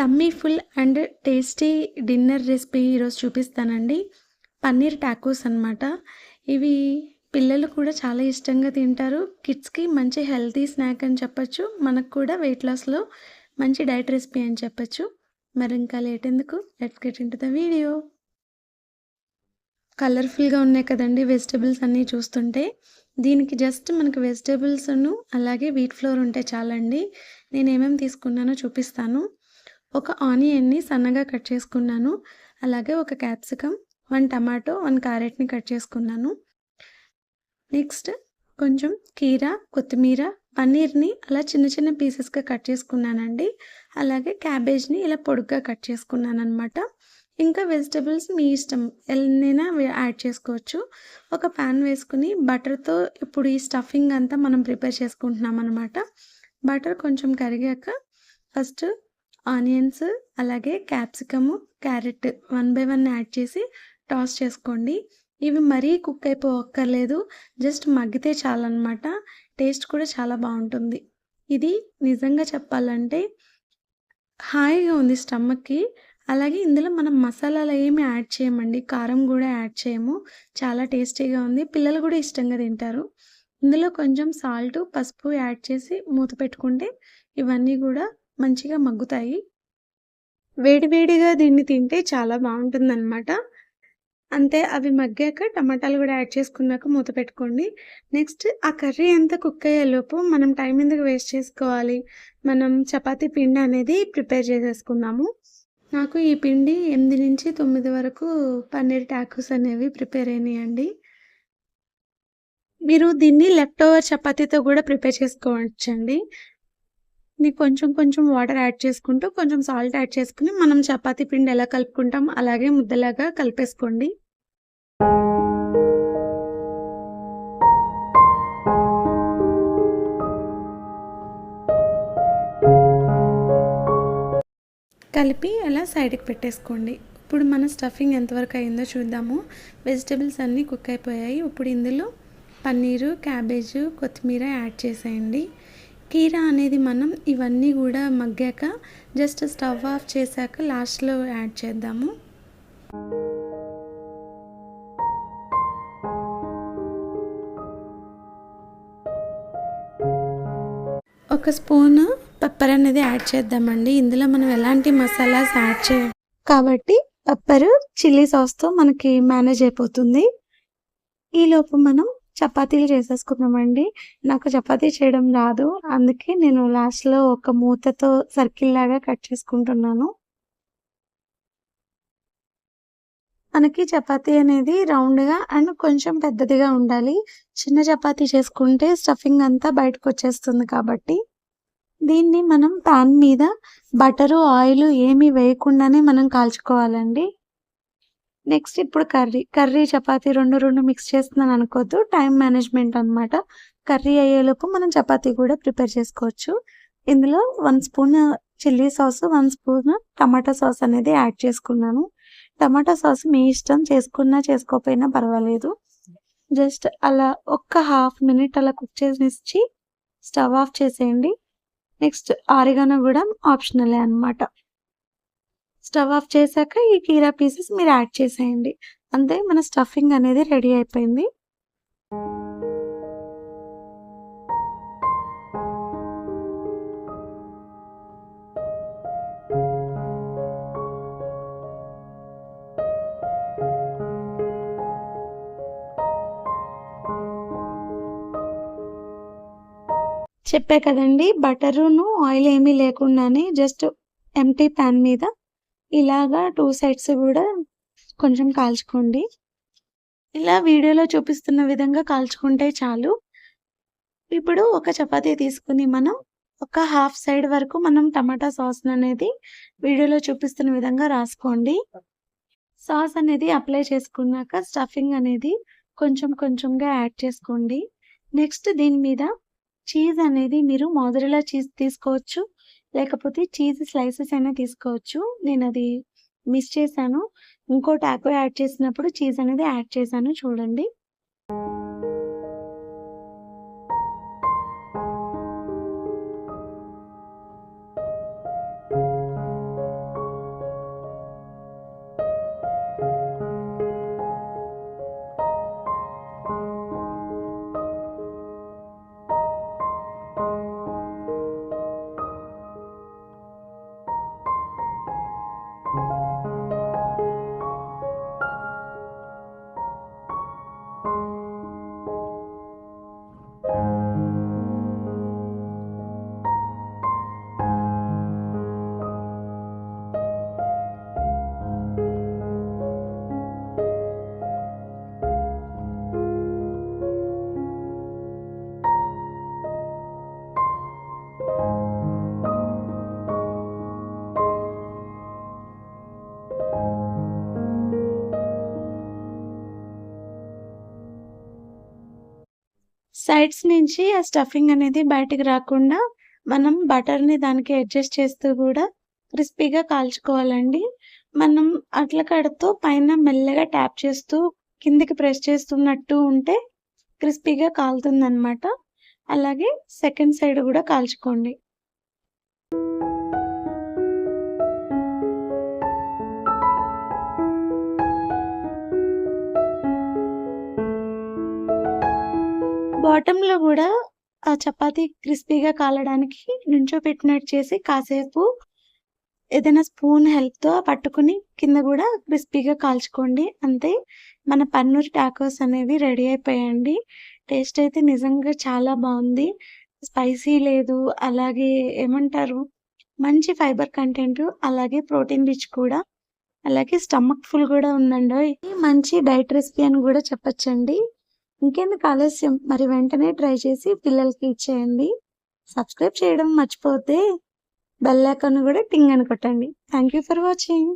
Tummy full and tasty dinner recipe ఈరోజు చూపిస్తానండి. Paneer tacos అనమాట ఇవి పిల్లలు కూడా చాలా ఇష్టంగా తింటారు. కిడ్స్కి మంచి హెల్తీ స్నాక్ అని చెప్పొచ్చు. మనకు కూడా వెయిట్ లాస్లో మంచి డైట్ రెసిపీ అని చెప్పచ్చు. మరి ఇంకా లేట్ ఎందుకు? Let's get in the video కలర్ఫుల్గా ఉన్నాయి కదండి వెజిటబుల్స్ అన్నీ చూస్తుంటే. దీనికి జస్ట్ మనకు వెజిటబుల్స్ను అలాగే వీట్ ఫ్లోర్ ఉంటే చాలండి. నేను ఏమేమి తీసుకున్నానో చూపిస్తాను. ఒక ఆనియన్ని సన్నగా కట్ చేసుకున్నాను. అలాగే ఒక క్యాప్సికమ్ వన్ టమాటో వన్ క్యారెట్ని కట్ చేసుకున్నాను. నెక్స్ట్ కొంచెం కీరా కొత్తిమీర పన్నీర్ని అలా చిన్న చిన్న పీసెస్గా కట్ చేసుకున్నానండి. అలాగే క్యాబేజ్ని ఇలా పొడుగ్గా కట్ చేసుకున్నాను అనమాట ఇంకా వెజిటబుల్స్ మీ ఇష్టం ఎన్నైనా యాడ్ చేసుకోవచ్చు. ఒక ప్యాన్ వేసుకుని బటర్తో ఇప్పుడు ఈ స్టఫింగ్ అంతా మనం ప్రిపేర్ చేసుకుంటున్నాం అనమాట బటర్ కొంచెం కరిగాక ఫస్ట్ ఆనియన్స్ అలాగే capsicum carrot one by one add చేసి టాస్ చేసుకోండి. ఇవి మరీ కుక్ అయిపోక్కర్లేదు జస్ట్ మగ్గితే చాలన్నమాట. టేస్ట్ కూడా చాలా బాగుంటుంది. ఇది నిజంగా చెప్పాలంటే హాయిగా ఉంది స్టమక్కి. అలాగే ఇందులో మనం మసాలాలు ఏమి యాడ్ చేయమండి కారం కూడా యాడ్ చేయము. చాలా టేస్టీగా ఉంది పిల్లలు కూడా ఇష్టంగా తింటారు. ఇందులో కొంచెం సాల్ట్ పసుపు యాడ్ చేసి మూత పెట్టుకుంటే ఇవన్నీ కూడా మంచిగా మగ్గుతాయి. వేడివేడిగా దీన్ని తింటే చాలా బాగుంటుందన్నమాట. అంతే అవి మగ్గాక టమాటాలు కూడా యాడ్ చేసుకున్నాక మూత పెట్టుకోండి. నెక్స్ట్ ఆ కర్రీ అంతా కుక్ అయ్యేలోపు మనం టైం ఎందుకు వేస్ట్ చేసుకోవాలి? మనం చపాతీ పిండి అనేది ప్రిపేర్ చేసేసుకుందాము. నాకు ఈ పిండి ఎనిమిది నుంచి తొమ్మిది వరకు పన్నీర్ టాకూస్ అనేవి ప్రిపేర్ అయినాయండి. మీరు దీన్ని లెఫ్ట్ ఓవర్ చపాతీతో కూడా ప్రిపేర్ చేసుకోవచ్చండి. నీకు కొంచెం కొంచెం వాటర్ యాడ్ చేసుకుంటూ కొంచెం సాల్ట్ యాడ్ చేసుకుని మనం చపాతీ పిండి ఎలా కలుపుకుంటాం అలాగే ముద్దలాగా కలిపేసుకోండి. కలిపి అలా సైడ్కి పెట్టేసుకోండి. ఇప్పుడు మన స్టఫింగ్ ఎంతవరకు అయిందో చూద్దాము. వెజిటబుల్స్ అన్నీ కుక్ అయిపోయాయి. ఇప్పుడు ఇందులో పన్నీరు క్యాబేజు కొత్తిమీర యాడ్ చేసేయండి. కీరా అనేది మనం ఇవన్నీ కూడా మగ్గాక జస్ట్ స్టవ్ ఆఫ్ చేశాక లాస్ట్లో యాడ్ చేద్దాము. ఒక స్పూన్ పెప్పర్ అనేది యాడ్ చేద్దామండి. ఇందులో మనం ఎలాంటి మసాలాస్ యాడ్ చేయ కాబట్టి పెప్పర్ చిల్లీ సాస్తో మనకి మేనేజ్ అయిపోతుంది. ఈలోపు మనం చపాతీలు చేసేసుకున్నామండి. నాకు చపాతీ చేయడం రాదు. అందుకే నేను లాస్ట్లో ఒక మూతతో సర్కిల్ లాగా కట్ చేసుకుంటున్నాను. మనకి చపాతీ అనేది రౌండ్గా అండ్ కొంచెం పెద్దదిగా ఉండాలి. చిన్న చపాతీ చేసుకుంటే స్టఫింగ్ అంతా బయటకు వచ్చేస్తుంది కాబట్టి. దీన్ని మనం పాన్ మీద బటరు ఆయిల్ ఏమీ వేయకుండానే మనం కాల్చుకోవాలండి. నెక్స్ట్ ఇప్పుడు కర్రీ కర్రీ చపాతీ రెండు రెండు మిక్స్ చేస్తున్నాను అనుకోవద్దు టైం మేనేజ్మెంట్ అనమాట కర్రీ అయ్యేలోపు మనం చపాతీ కూడా ప్రిపేర్ చేసుకోవచ్చు. ఇందులో one spoon chilli sauce one spoon tomato sauce అనేది యాడ్ చేసుకున్నాను. టమాటా సాస్ మీ ఇష్టం చేసుకున్నా చేసుకోకపోయినా పర్వాలేదు. జస్ట్ అలా ఒక్క హాఫ్ మినిట్ అలా కుక్ చేసి స్టవ్ ఆఫ్ చేసేయండి. నెక్స్ట్ ఆరిగానో కూడా ఆప్షనలే అనమాట స్టవ్ ఆఫ్ చేశాక ఈ కీరా పీసెస్ మీరు యాడ్ చేసేయండి. అంతే మన స్టఫింగ్ అనేది రెడీ అయిపోయింది. చెప్పే కదండి బటరును ఆయిల్ ఏమీ లేకుండానే జస్ట్ ఎంటీ ప్యాన్ మీద ఇలాగా టూ సైడ్స్ కూడా కొంచెం కాల్చుకోండి. ఇలా వీడియోలో చూపిస్తున్న విధంగా కాల్చుకుంటే చాలు. ఇప్పుడు ఒక చపాతీ తీసుకుని మనం ఒక హాఫ్ సైడ్ వరకు మనం టమాటా సాస్ అనేది వీడియోలో చూపిస్తున్న విధంగా రాసుకోండి. సాస్ అనేది అప్లై చేసుకున్నాక స్టఫింగ్ అనేది కొంచెం కొంచెంగా యాడ్ చేసుకోండి. నెక్స్ట్ దీని మీద చీజ్ అనేది మీరు మోజరెలా చీజ్ తీసుకోవచ్చు. లేకపోతే చీజ్ స్లైసెస్ అయినా తీసుకోవచ్చు. నేను అది మిస్ చేశాను. ఇంకో టాకో యాడ్ చేసినప్పుడు చీజ్ అనేది యాడ్ చేశాను. చూడండి. సైడ్స్ నుంచి ఆ స్టఫింగ్ అనేది బయటికి రాకుండా మనం బటర్‌ని దానికి అడ్జస్ట్ చేస్తూ కూడా క్రిస్పీగా కాల్చుకోవాలండి. మనం అట్ల కాడతో పైన మెల్లగా ట్యాప్ చేస్తూ కిందకి ప్రెస్ చేస్తున్నట్టు ఉంటే క్రిస్పీగా కాలుతుందనమాట. అలాగే సెకండ్ సైడ్ కూడా కాల్చుకోండి. బాటంలో కూడా ఆ చపాతీ క్రిస్పీగా కాలడానికి నుంచోపెట్టినట్టు చేసి కాసేపు ఏదైనా స్పూన్ హెల్ప్‌తో పట్టుకొని కింద కూడా క్రిస్పీగా కాల్చుకోండి. అంతే మన పన్నూర్ టాకోస్ అనేవి రెడీ అయిపోయాయండి. టేస్ట్ అయితే నిజంగా చాలా బాగుంది స్పైసీ లేదు. అలాగే ఏమంటారు మంచి ఫైబర్ కంటెంట్ అలాగే ప్రోటీన్ రిచ్ కూడా. అలాగే స్టమక్ ఫుల్ కూడా ఉందండి మంచి డైట్ రెసిపీ అని కూడా చెప్పచ్చండి ఇంకెందుకు ఆలస్యం మరి వెంటనే ట్రై చేసి పిల్లలకి ఇచ్చేయండి. సబ్స్క్రైబ్ చేయడం మర్చిపోతే బెల్ ఐకాన్ కూడా టింగ్ అని కొట్టండి. Thank you for watching.